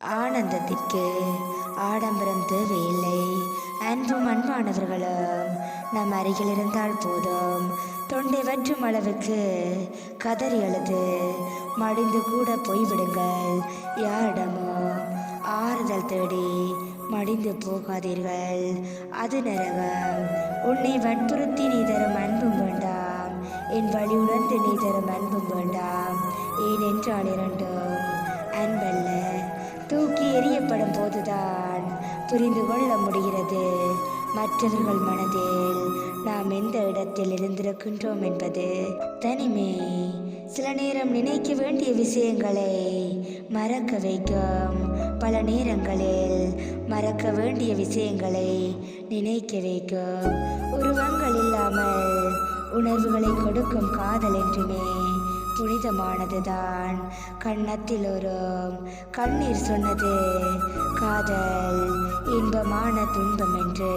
ஆனந்தத்திற்கு ஆடம்பரம் தேவையில்லை. அன்பும் அன்பானவர்களும் நம் அருகில் இருந்தால் போதும். தொண்டை வற்றும் அளவுக்கு கதறி அழுது மடிந்து கூட போய்விடுங்கள். யாரிடமோ ஆறுதல் தேடி மடிந்து போகாதீர்கள். அது நரகம் உன்னை வற்புறுத்தி நீ தரும் அன்பும் வேண்டாம். என் வழி உணர்ந்து நீ தரும் அன்பும் வேண்டாம். ஏனென்றால் இரண்டும் ஏற்படும் போதுதான் புரிந்து கொள்ள முடிகிறது. மற்றவர்கள் மனதில் நாம் எந்த இடத்தில் இருந்திருக்கின்றோம் என்பது தனிமை. சில நேரம் நினைக்க வேண்டிய விஷயங்களை மறக்க வைக்கும். பல நேரங்களில் மறக்க வேண்டிய விஷயங்களை நினைக்க வைக்கும். உருவங்கள் இல்லாமல் உணர்வுகளை கொடுக்கும் காதல் என்றுமே புனிதமானதுதான் கன்னத்தில் ஒரு கண்ணீர் சொன்னது காதல் இன்பமான துன்பம் என்று